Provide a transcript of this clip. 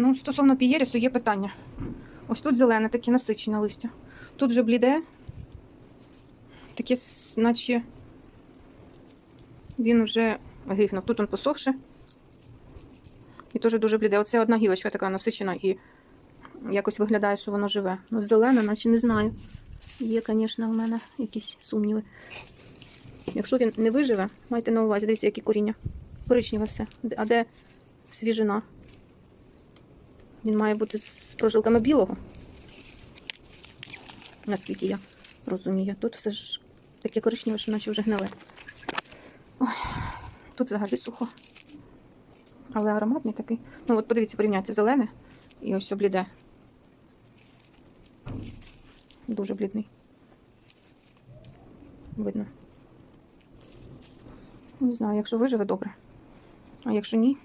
Ну, стосовно пієрісу є питання. Ось тут зелене, таке насичене листя. Тут вже бліде. Таке, наче він вже гигнув. Тут він посохше. І теж дуже бліде. Оце одна гілочка така насичена і якось виглядає, що воно живе. Ну, зелене, наче не знаю. Є, звісно, в мене якісь сумніви. Якщо він не виживе, майте на увазі, дивіться, які коріння. Коричневе все. А де свіжина? Він має бути з прожилками білого. Наскільки я розумію. Тут все ж таке коричневе, що наче вже гниле. Ой, тут взагалі сухо. Але ароматний такий. Ну, от подивіться, порівняйте зелене і ось бліде. Дуже блідний. Видно. Не знаю, якщо виживе, добре. А якщо ні,